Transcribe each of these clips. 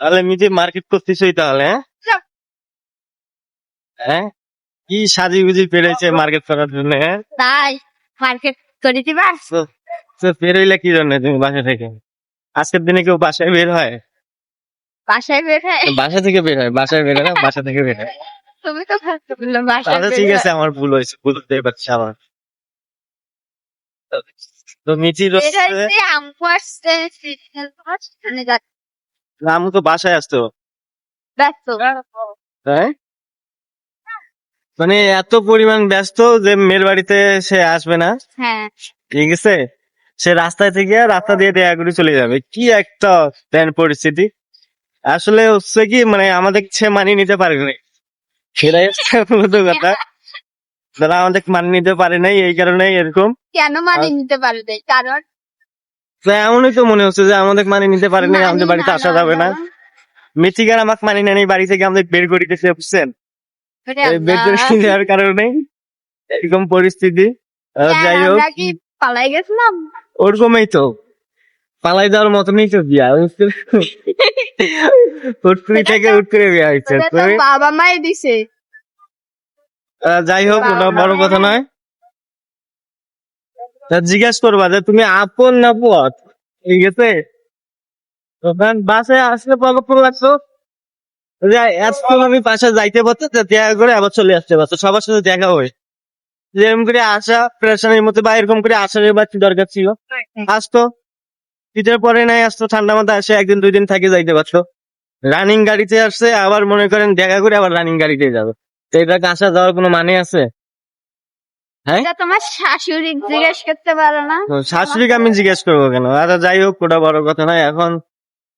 তাহলে মিটি মার্কেট করতেছই তাহলে হ্যাঁ? হ্যাঁ? কি সাজি গুজি পেরেছে মার্কেট করার জন্য হ্যাঁ? তাই মার্কেট করে দিবা? তো বের কি জন্য তুমি বাসা থেকে? আজকের দিনে কেউ বাসায় বের হয়? বাসায় বের হয়। বাসা থেকে বের হয় বাসায় বের হয় না? বাসা থেকে বের হয়? তুমি তো তাহলে ঠিক আছে আমার ভুল হয়েছে বুঝতে পারছি আমার। তো মিটি বের মানে তো বাসায় আসতো। ব্যস্ত। তাই? মানে এত পরিমাণ ব্যস্ত যে মেয়ের বাড়িতে সে আসবে না। হ্যাঁ। ঠিক আছে? সে রাস্তায় থেকে রাস্তা দিয়ে দেয়া করে চলে যাবে। কি একটা প্যান পরিস্থিতি। আসলে হচ্ছে কি মানে আমাদের সে মানিয়ে নিতে পারে না সেটাই হচ্ছে মূলত কথা। তারা আমাদের মানিয়ে নিতে পারে নাই এই কারণে এরকম। কেন মানিয়ে নিতে পারবে কারণ তো এমনই তো মনে হচ্ছে যে আমাদের মানিয়ে নিতে পারে নাই আমাদের বাড়িতে আসা যাবে না। মিথিকার আমাকে মানিয়ে নেই বাড়ি থেকে আমাদের বের করে দিতে বুঝছেন? বের করে দেওয়ার কারণে এরকম পরিস্থিতি। যাই হোক। পালাই গেছিলাম? ওরকমই তো। পালাই যাওয়ার মতনই তো বিয়া উটকুড়ি থেকে উটকুড়ি বিয়া হয়েছে। বাবা মাই দিছে। যাই হোক ওটা বড় কথা নয়। জিজ্ঞেস করবা যে তুমি আপন না পথ? ঠিক আছে তখন বাসে আসলে এতক্ষণ আমি যাইতে পারতো দেখা করে আবার চলে আসতে পারতো, সবার সাথে দেখা হয়। করে আসা প্রেশানের মধ্যে বা এরকম করে আসার এবার দরকার ছিল। আসতো। শীতের পরে নাই আসতো ঠান্ডা মাথা আসে একদিন, দুই দিন থাকে যাইতে পারতো। রানিং গাড়িতে আসছে, আবার মনে করেন দেখা করে আবার রানিং গাড়িতে যাবে। তো এটাকে আসা যাওয়ার কোনো মানে আছে? হ্যাঁ? এটা তোমার শাশুড়ি জিজ্ঞেস করতে পারো না। শাশুড়িকে আমি জিজ্ঞেস করব কেন? আচ্ছা যাই হোক ওটা বড় কথা নয়। এখন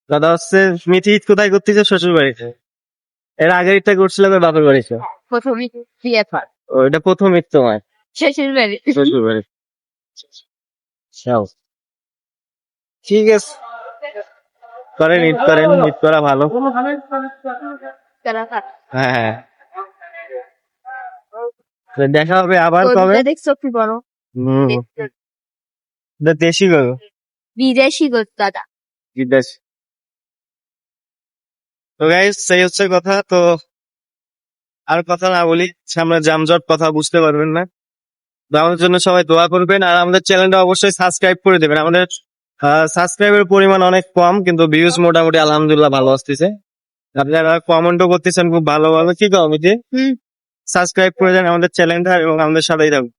কথা হচ্ছে মিথি ঈদ কোথায় করতেছে শ্বশুর বাড়িতে এর আগের ঈদটা করছিল ওর বাপের বাড়িতে প্রথমে বিয়ে পর ও প্রথম ঈদ তোমার? শ্বশুর বাড়ি শ্বশুর বাড়ি ঠিক আছে। করেন ঈদ করেন ঈদ করা ভালো। হ্যাঁ হ্যাঁ। দেখা হবে আবার কবে? দেখছ কি বড় দেশি গরু? বিদেশি গরু দাদা। বিদেশ। তো গাইস সেই হচ্ছে কথা। তো আর কথা না বলি সামনে জামজট কথা বুঝতে পারবেন না। তো আমাদের জন্য সবাই দোয়া করবেন আর আমাদের চ্যানেলটা অবশ্যই সাবস্ক্রাইব করে দেবেন। আমাদের সাবস্ক্রাইবের পরিমাণ অনেক কম কিন্তু ভিউজ মোটামুটি আলহামদুলিল্লাহ ভালো আসতেছে। আপনারা কমেন্টও করতেছেন খুব ভালো ভালো। কি কমিটি সাবস্ক্রাইব করে দেন আমাদের চ্যানেলটা এবং আমাদের সাথেই থাকুন।